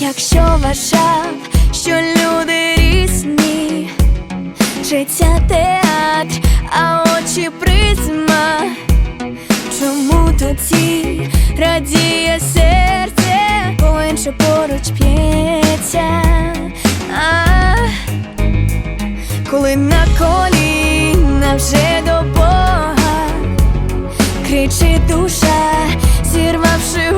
якщо вважав, що люди різні, життя театр, а очі призма. Чому тоді радіє серце, бо інше поруч п'ється? А, коли на коліна вже до Бога кричить душа, зірвавши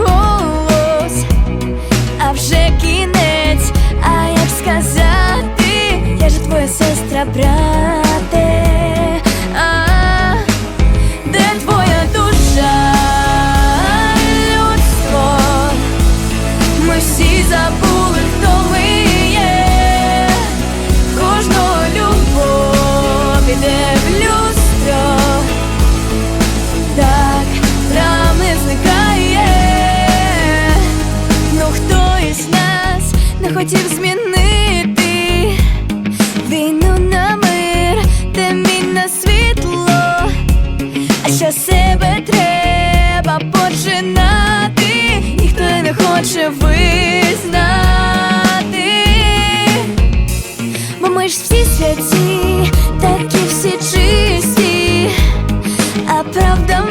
де твоя душа, людство? Ми всі забули, хто ми є. Кожного любов іде в люстро. Так, нам зникає. Ну хто із нас не хотів Ще себе треба починати, ніхто не хоче визнати, бо ми ж всі святі, такі всі чисті, а правда.